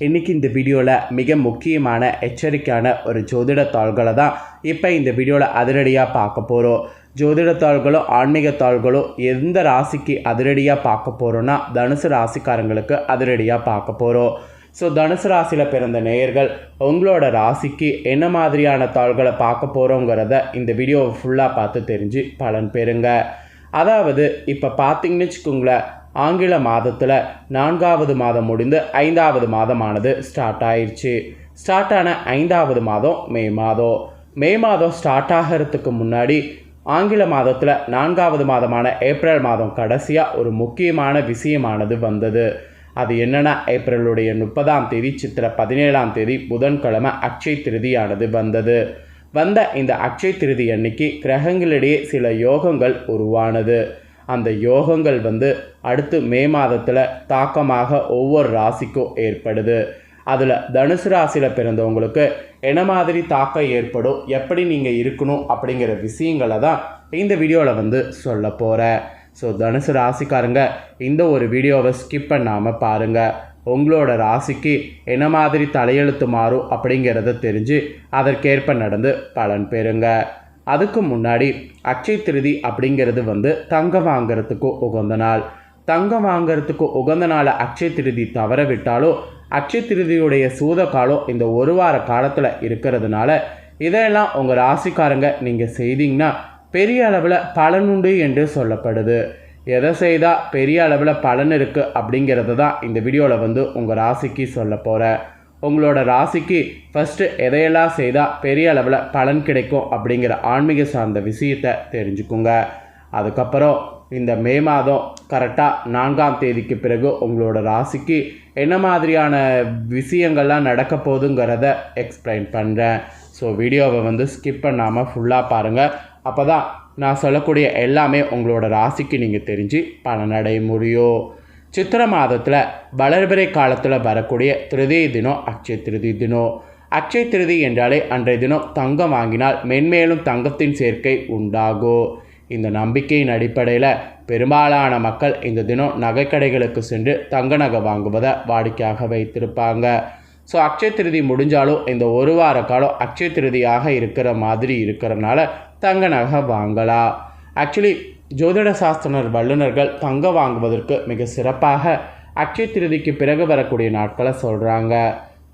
இன்றைக்கி இந்த வீடியோவில் மிக முக்கியமான எச்சரிக்கையான ஒரு ஜோதிட தாள்களை தான் இப்போ இந்த வீடியோவில் அதிரடியாக பார்க்க போகிறோம் ஜோதிட தாள்களோ ஆன்மீக தாள்களோ எந்த ராசிக்கு அதிரடியாக பார்க்க போகிறோன்னா தனுசு ராசிக்காரங்களுக்கு அதிரடியாக பார்க்க போகிறோம் ஸோ தனுசு ராசியில் பிறந்த நேயர்கள் உங்களோட ராசிக்கு என்ன மாதிரியான தாள்களை பார்க்க போகிறோங்கிறத இந்த வீடியோவை ஃபுல்லாக பார்த்து தெரிஞ்சு பலன் பெறுங்க. அதாவது இப்போ பார்த்தீங்கன்னு வச்சுக்கோங்களேன் ஆங்கில மாதத்தில் நான்காவது மாதம் முடிந்து ஐந்தாவது மாதமானது ஸ்டார்ட் ஆயிடுச்சு ஸ்டார்ட் ஆன ஐந்தாவது மாதம் மே மாதம். மே மாதம் ஸ்டார்ட் ஆகிறதுக்கு முன்னாடி ஆங்கில மாதத்தில் நான்காவது மாதமான ஏப்ரல் மாதம் கடைசியாக ஒரு முக்கியமான விஷயமானது வந்தது. அது என்னென்னா ஏப்ரலுடைய முப்பதாம் தேதி சித்திர பதினேழாம் தேதி புதன்கிழமை அக்ஷய திருதியானது வந்தது. வந்த இந்த அக்ஷய திருதி அன்னைக்கு கிரகங்களிடையே சில யோகங்கள் உருவானது. அந்த யோகங்கள் வந்து அடுத்து மே மாதத்தில் தாக்கமாக ஒவ்வொரு ராசிக்கும் ஏற்படுது. அதில் தனுசு ராசியில் பிறந்தவங்களுக்கு என்ன மாதிரி தாக்கம் ஏற்படும் எப்படி நீங்கள் இருக்கணும் அப்படிங்கிற விஷயங்களை தான் இந்த வீடியோவில் வந்து சொல்ல போகிறேன் ஸோ தனுசு ராசிக்காரங்க இந்த ஒரு வீடியோவை ஸ்கிப் பண்ணாமல் பாருங்கள் உங்களோட ராசிக்கு என்ன மாதிரி தலையெழுத்து மாறும் அப்படிங்கிறத தெரிஞ்சு அதற்கேற்ப நடந்து பலன் பெறுங்க. அதுக்கு முன்னாடி அச்சை திருதி அப்படிங்கிறது வந்து தங்கம் வாங்கிறதுக்கு உகந்த நாள். தங்கம் வாங்கிறதுக்கு உகந்த நாளை அச்சை திருதி தவற விட்டாலும் அச்சை திருதியுடைய சூத காலம் இந்த ஒரு வார காலத்தில் இருக்கிறதுனால இதையெல்லாம் உங்கள் ராசிக்காரங்க நீங்கள் செய்தீங்கன்னா பெரிய அளவில் பலனுண்டு என்று சொல்லப்படுது. எதை செய்தால் பெரிய அளவில் பலன் இருக்குது அப்படிங்கிறது தான் இந்த வீடியோவில் வந்து உங்கள் ராசிக்கு சொல்ல போகிறேன் உங்களோட ராசிக்கு ஃபஸ்ட்டு எதையெல்லாம் செய்தால் பெரிய அளவில் பலன் கிடைக்கும் அப்படிங்கிற ஆன்மீக சார்ந்த விஷயத்தை தெரிஞ்சுக்குங்க. அதுக்கப்புறம் இந்த மே மாதம் கரெக்டாக நான்காம் தேதிக்கு பிறகு உங்களோட ராசிக்கு என்ன மாதிரியான விஷயங்கள்லாம் நடக்க போகுதுங்கிறத எக்ஸ்பிளைன் பண்ணுறேன் ஸோ வீடியோவை வந்து ஸ்கிப் பண்ணாமல் ஃபுல்லாக பாருங்கள் அப்போ தான் நான் சொல்லக்கூடிய எல்லாமே உங்களோட ராசிக்கு நீங்கள் தெரிஞ்சு பலனடைய முடியும். சித்திர மாதத்தில் வளர்பிறை காலத்தில் வரக்கூடிய திருதி தினம் அக்ஷய திருதி தினம். அக்ஷய திருதி என்றாலே அன்றைய தினம் தங்கம் வாங்கினால் மென்மேலும் தங்கத்தின் சேர்க்கை உண்டாகும். இந்த நம்பிக்கையின் அடிப்படையில் பெரும்பாலான மக்கள் இந்த தினம் நகைக்கடைகளுக்கு சென்று தங்க நகை வாங்குவதை வாடிக்கையாக வைத்திருப்பாங்க. ஸோ அக்ஷய திருதி முடிஞ்சாலும் இந்த ஒரு வார காலம் அக்ஷய திருதியாக இருக்கிற மாதிரி இருக்கிறனால தங்க நகை வாங்கலாம். ஆக்சுவலி ஜோதிட சாஸ்திரர் வல்லுநர்கள் தங்கம் வாங்குவதற்கு மிக சிறப்பாக அக்ஷய திருதிக்கு பிறகு வரக்கூடிய நாட்களை சொல்கிறாங்க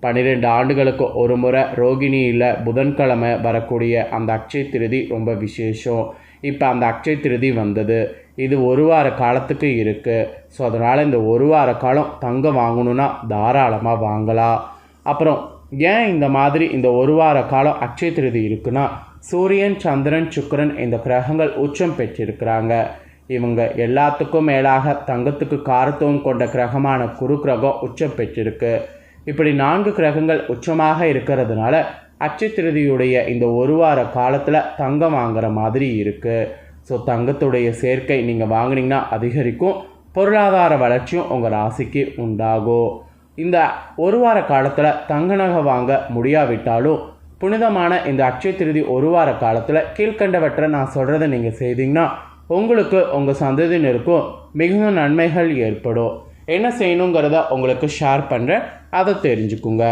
பன்னிரெண்டு ஆண்டுகளுக்கு ஒரு முறை ரோகிணியில் புதன்கிழமை வரக்கூடிய அந்த அக்ஷய திருதி ரொம்ப விசேஷம். இப்போ அந்த அக்ஷய திருதி வந்தது. இது ஒரு வார காலத்துக்கு இருக்குது ஸோ அதனால் இந்த ஒரு வார காலம் தங்கம் வாங்கணுன்னா தாராளமாக வாங்கலாம். அப்புறம் ஏன் இந்த மாதிரி இந்த ஒரு வார காலம் அக்ஷய திருதி இருக்குன்னா சூரியன் சந்திரன் சுக்கரன் இந்த கிரகங்கள் உச்சம் பெற்றிருக்கிறாங்க. இவங்க எல்லாத்துக்கும் மேலாக தங்கத்துக்கு காரத்துவம் கொண்ட கிரகமான குரு கிரகம் உச்சம் பெற்றிருக்கு. இப்படி நான்கு கிரகங்கள் உச்சமாக இருக்கிறதுனால அச்சத்திருதியுடைய இந்த ஒரு வார காலத்தில் தங்கம் வாங்குற மாதிரி இருக்குது ஸோ தங்கத்துடைய சேர்க்கை நீங்கள் வாங்கினீங்கன்னா அதிகரிக்கும். பொருளாதார வளர்ச்சியும் உங்கள் ராசிக்கு உண்டாகும். இந்த ஒரு வார காலத்தில் தங்க நகை வாங்க முடியாவிட்டாலும் புனிதமான இந்த அக்ஷய திருதி ஒரு வார காலத்தில் கீழ்கண்டவற்றை நான் சொல்கிறத நீங்கள் செய்தீங்கன்னா உங்களுக்கு உங்கள் சந்ததியினருக்கும் மிகுந்த நன்மைகள் ஏற்படும். என்ன செய்யணுங்கிறத உங்களுக்கு ஷேர் பண்ணுறேன் அதை தெரிஞ்சுக்குங்க.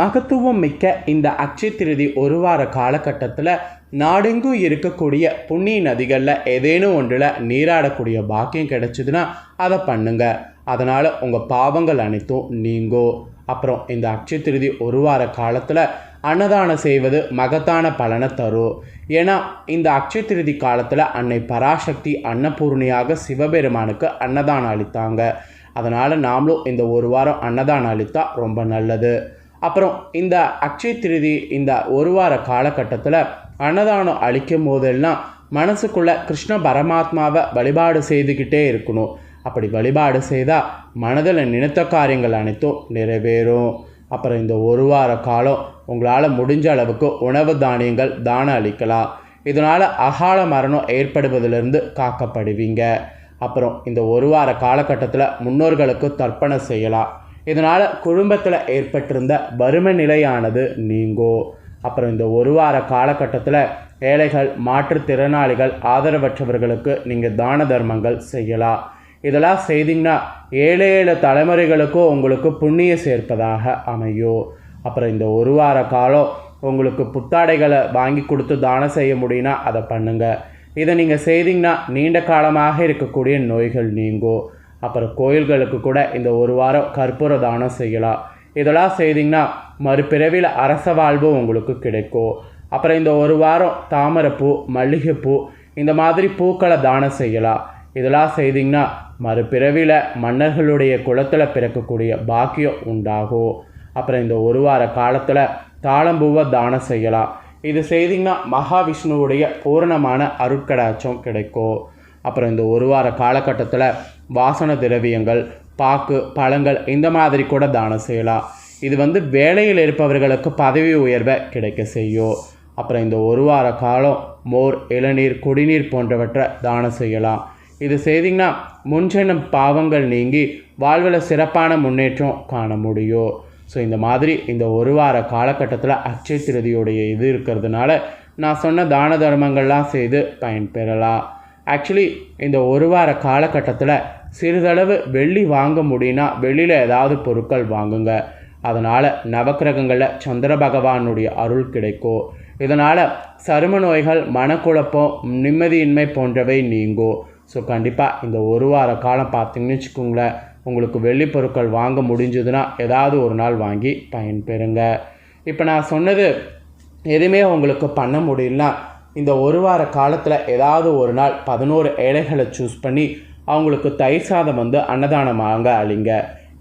மகத்துவம் மிக்க இந்த அக்ஷய திருதி ஒரு வார காலகட்டத்தில் நாடெங்கும் இருக்கக்கூடிய புண்ணிய நதிகளில் ஏதேனும் ஒன்றில் நீராடக்கூடிய பாக்கியம் கிடைச்சதுன்னா அதை பண்ணுங்க. அதனால் உங்கள் பாவங்கள் அனைத்தும் நீங்கோ. அப்புறம் இந்த அக்ஷய திருதி ஒரு வார காலத்தில் அன்னதானம் செய்வது மகத்தான பலனை தரும். ஏன்னா இந்த அக்ஷய திருதி காலத்தில் அன்னை பராசக்தி அன்னபூர்ணியாக சிவபெருமானுக்கு அன்னதானம் அளித்தாங்க. அதனால் நாமளும் இந்த ஒரு வாரம் அன்னதானம் அளித்தா ரொம்ப நல்லது. அப்புறம் இந்த அக்ஷய திருதி இந்த ஒரு வார காலகட்டத்தில் அன்னதானம் அளிக்கும் போதெல்லாம் மனசுக்குள்ளே கிருஷ்ண பரமாத்மாவை வழிபாடு செய்துக்கிட்டே இருக்கணும். அப்படி வழிபாடு செய்தால் மனதில் நினைத்த காரியங்கள் அனைத்தும் நிறைவேறும். அப்புறம் இந்த ஒரு வார காலம் உங்களால் முடிஞ்ச அளவுக்கு உணவு தானியங்கள் தானம் அளிக்கலாம். இதனால் அகால மரணம் ஏற்படுவதிலிருந்து காக்கப்படுவீங்க. அப்புறம் இந்த ஒரு வார காலகட்டத்தில் முன்னோர்களுக்கு தர்ப்பணம் செய்யலாம். இதனால் குடும்பத்தில் ஏற்பட்டிருந்த வறுமை நிலையானது நீங்கும் அப்புறம் இந்த ஒரு வார காலகட்டத்தில் ஏழைகள் மாற்றுத்திறனாளிகள் ஆதரவற்றவர்களுக்கு நீங்கள் தான தர்மங்கள் செய்யலாம். இதெல்லாம் செய்தீங்கன்னா ஏழு ஏழு தலைமுறைகளுக்கும் உங்களுக்கு புண்ணியம் சேர்ப்பதாக அமையும். அப்புறம் இந்த ஒரு வார காலம் உங்களுக்கு புத்தாடைகளை வாங்கி கொடுத்து தானம் செய்ய முடியும்னா அதை பண்ணுங்கள் இதை நீங்கள் செய்தீங்கன்னா நீண்ட காலமாக இருக்கக்கூடிய நோய்கள் நீங்கும். அப்புறம் கோயில்களுக்கு கூட இந்த ஒரு வாரம் கற்பூர தானம் செய்யலாம். இதெல்லாம் செய்தீங்கன்னா மறுபிறவியில் அரச வாழ்வு உங்களுக்கு கிடைக்கும். அப்புறம் இந்த ஒரு வாரம் தாமரைப்பூ மல்லிகைப்பூ இந்த மாதிரி பூக்களை தானம் செய்யலாம். இதெல்லாம் செய்தீங்கன்னா மறுபிறவியில் மன்னர்களுடைய குலத்தில் பிறக்கக்கூடிய பாக்கியம் உண்டாகும் அப்புறம் இந்த ஒரு வார காலத்தில் தாளம்பூவை தானம் செய்யலாம். இது செய்தீங்கன்னா மகாவிஷ்ணுவுடைய பூரணமான அருட்கடாட்சம் கிடைக்கும் அப்புறம் இந்த ஒரு வார காலகட்டத்தில் வாசன திரவியங்கள் பாக்கு பழங்கள் இந்த மாதிரி கூட தானம் செய்யலாம். இது வந்து வேலையில் இருப்பவர்களுக்கு பதவி உயர்வை கிடைக்க செய்யும் அப்புறம் இந்த ஒரு வார காலம் மோர் இளநீர் குடிநீர் போன்றவற்றை தானம் செய்யலாம். இது செய்தீங்கன்னா முன்ஜென்ம பாவங்கள் நீங்கி வாழ்வில் சிறப்பான முன்னேற்றம் காண முடியும். ஸோ இந்த மாதிரி இந்த ஒரு வார காலகட்டத்தில் அச்சை திருதியுடைய இது இருக்கிறதுனால நான் சொன்ன தான தர்மங்கள்லாம் செய்து பயன்பெறலாம் ஆக்சுவலி இந்த ஒரு வார காலகட்டத்தில் சிறிதளவு வெள்ளி வாங்க முடியும்னா வெளியில் ஏதாவது பொருட்கள் வாங்குங்க. அதனால் நவக்கிரகங்களில் சந்திர பகவானுடைய அருள் கிடைக்கும். இதனால் சரும நோய்கள் மனக்குழப்பம் நிம்மதியின்மை போன்றவை நீங்கும். ஸோ கண்டிப்பாக இந்த ஒரு வார காலம் பார்த்தீங்கன்னு வச்சுக்கோங்களேன் உங்களுக்கு வெள்ளி பொருட்கள் வாங்க முடிஞ்சதுன்னா ஏதாவது ஒரு நாள் வாங்கி பயன்பெறுங்க. இப்போ நான் சொன்னது எதுவுமே உங்களுக்கு பண்ண முடியலனா இந்த ஒரு வார காலத்தில் ஏதாவது ஒரு நாள் பதினோரு ஏழைகளை சூஸ் பண்ணி அவங்களுக்கு தயிர் சாதம் வந்து அன்னதானம் வாங்க அழிங்க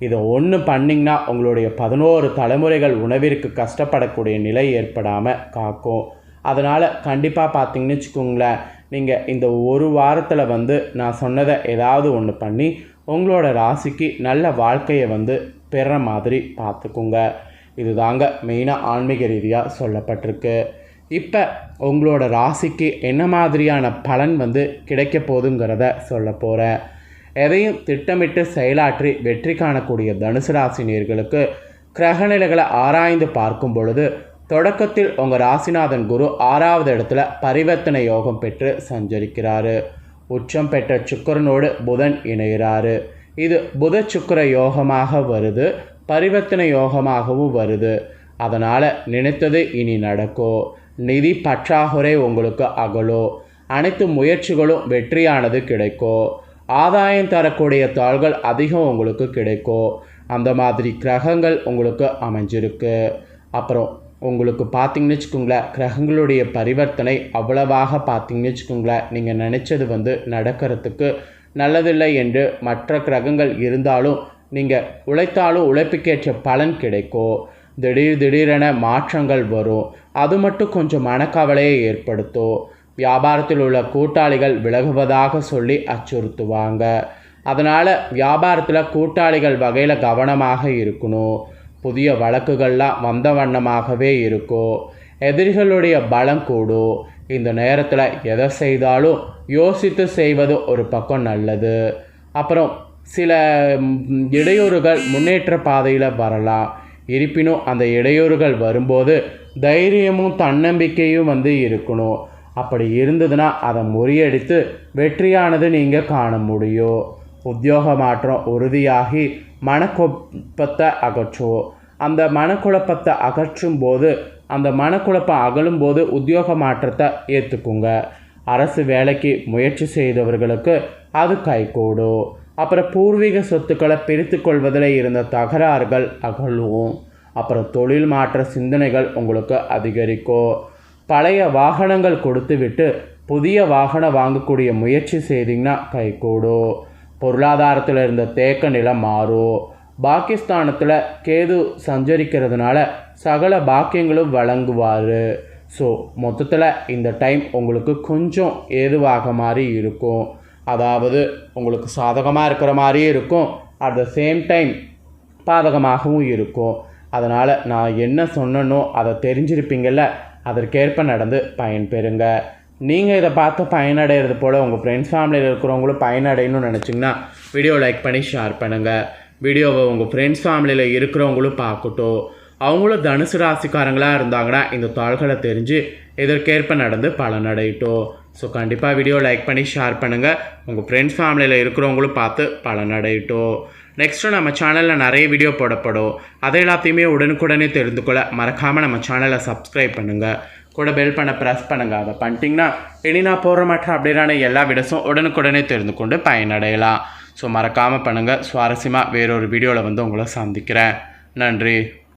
இதை ஒன்று பண்ணிங்கன்னா உங்களுடைய பதினோரு தலைமுறைகள் உணவிற்கு கஷ்டப்படக்கூடிய நிலை ஏற்படாமல் காக்கும். அதனால் கண்டிப்பாக பார்த்தீங்கன்னு வச்சுக்கோங்களேன் நீங்கள் இந்த ஒரு வாரத்தில் வந்து நான் சொன்னதை ஏதாவது ஒன்று பண்ணி உங்களோட ராசிக்கு நல்ல வாழ்க்கையை வந்து பெற மாதிரி பார்த்துக்குங்க. இது தாங்க மெயினாக ஆன்மீக ரீதியாக சொல்லப்பட்டிருக்கு. இப்போ உங்களோட ராசிக்கு என்ன மாதிரியான பலன் வந்து கிடைக்க போதுங்கிறத சொல்ல போகிறேன் எதையும் திட்டமிட்டு செயலாற்றி வெற்றி காணக்கூடிய தனுசு ராசினியர்களுக்கு கிரகநிலைகளை ஆராய்ந்து பார்க்கும் பொழுது தொடக்கத்தில் உங்கள் ராசிநாதன் குரு ஆறாவது இடத்துல பரிவர்த்தனை யோகம் பெற்று சஞ்சரிக்கிறாரு. உச்சம் பெற்ற சுக்கரனோடு புதன் இணைகிறாரு. இது புத சுக்கர யோகமாக வருது பரிவர்த்தனை யோகமாகவும் வருது. அதனால் நினைத்தது இனி நடக்கும் நிதி பற்றாக்குறை உங்களுக்கு அகலும் அனைத்து முயற்சிகளும் வெற்றியானது கிடைக்கும் ஆதாயம் தரக்கூடிய தாள்கள் அதிகம் உங்களுக்கு கிடைக்கும் அந்த மாதிரி கிரகங்கள் உங்களுக்கு அமைஞ்சிருக்கு. அப்புறம் உங்களுக்கு பார்த்தீங்கன்னு வச்சுக்கோங்களேன் கிரகங்களுடைய பரிவர்த்தனை அவ்வளவாக பார்த்தீங்கன்னு வச்சுக்கோங்களேன். நீங்கள் நினச்சது வந்து நடக்கிறதுக்கு நல்லதில்லை என்று மற்ற கிரகங்கள் இருந்தாலும் நீங்கள் உழைத்தாலும் உழைப்புக்கேற்ற பலன் கிடைக்கும் திடீர் திடீரென மாற்றங்கள் வரும். அது மட்டும் கொஞ்சம் மனக்கவலையை ஏற்படுத்தும் வியாபாரத்தில் உள்ள கூட்டாளிகள் விலகுவதாக சொல்லி அச்சுறுத்துவாங்க. அதனால் வியாபாரத்தில் கூட்டாளிகள் வகையில் கவனமாக இருக்கணும். புதிய வழக்குகள்லாம் வந்த வண்ணமாகவே இருக்கும் எதிரிகளுடைய பலம் கூடும் இந்த நேரத்தில் எதை செய்தாலும் யோசித்து செய்வது ஒரு பக்கம் நல்லது. அப்புறம் சில இடையூறுகள் முன்னேற்ற பாதையில் வரலாம். இருப்பினும் அந்த இடையூறுகள் வரும்போது தைரியமும் தன்னம்பிக்கையும் வந்து இருக்கணும். அப்படி இருந்ததுன்னா அதை முறியடித்து வெற்றியானது நீங்கள் காண முடியும். உத்தியோக மாற்றம் உறுதியாகி மனக்கொப்பத்தை அகற்றும் அந்த மனக்குழப்பத்தை அகற்றும் போது அந்த மனக்குழப்பம் அகலும் போது உத்தியோக மாற்றத்தை ஏற்றுக்குங்க அரசு வேலைக்கு முயற்சி செய்தவர்களுக்கு அது கைகூடும். அப்புறம் பூர்வீக சொத்துக்களை பிரித்து கொள்வதில் இருந்த தகராறுகள் அகலும். அப்புறம் தொழில் மாற்ற சிந்தனைகள் உங்களுக்கு அதிகரிக்கும். பழைய வாகனங்கள் கொடுத்துவிட்டு புதிய வாகனம் வாங்கக்கூடிய முயற்சி செய்தீங்கன்னா கைகூடும். பொருளாதாரத்தில் இருந்த தேக்க நிலை மாறும். பாகிஸ்தானத்தில் கேது சஞ்சரிக்கிறதுனால சகல பாக்கியங்களும் வழங்குவார். ஸோ மொத்தத்தில் இந்த டைம் உங்களுக்கு கொஞ்சம் ஏதுவாக மாதிரி இருக்கும். அதாவது உங்களுக்கு சாதகமாக இருக்கிற மாதிரியும் இருக்கும். அட் த சேம் டைம் பாதகமாகவும் இருக்கும். அதனால் நான் என்ன சொன்னனோ அதை தெரிஞ்சிருப்பீங்கள்ல அதற்கேற்ப நடந்து பயன்பெறுங்க. நீங்கள் இதை பார்த்து பயனடைகிறது போல் உங்கள் ஃப்ரெண்ட்ஸ் ஃபேமிலியில் இருக்கிறவங்களும் பயனடையணும்னு நினச்சிங்கன்னா வீடியோ லைக் பண்ணி ஷேர் பண்ணுங்கள் வீடியோவை உங்கள் ஃப்ரெண்ட்ஸ் ஃபேமிலியில் இருக்கிறவங்களும் பார்க்கட்டும். அவங்களும் தனுசு ராசிக்காரங்களாக இருந்தாங்கன்னா இந்த தாள்களை தெரிஞ்சு இதற்கேற்ப நடந்து பலனடையட்டும் ஸோ கண்டிப்பாக வீடியோ லைக் பண்ணி ஷேர் பண்ணுங்கள் உங்கள் ஃப்ரெண்ட்ஸ் ஃபேமிலியில் இருக்கிறவங்களும் பார்த்து பலனடையட்டும் நெக்ஸ்ட்டு நம்ம சேனலில் நிறைய வீடியோ போடப்படும். அதை எல்லாத்தையுமே உடனுக்குடனே தெரிந்து கொள்ள மறக்காமல் நம்ம சேனலை சப்ஸ்கிரைப் பண்ணுங்கள் கூட பெல் பண்ண ப்ரெஸ் பண்ணுங்கள் அதை பண்ணிட்டிங்கன்னா இனி நான் போடுற மாட்டேன் அப்படின்னா எல்லா வீடியோஸும் உடனுக்குடனே தெரிந்து கொண்டு பயனடையலாம். ஸோ மறக்காமல் பண்ணுங்கள் சுவாரஸ்யமாக வேறொரு வீடியோவில் வந்து உங்களை சந்திக்கிறேன். நன்றி.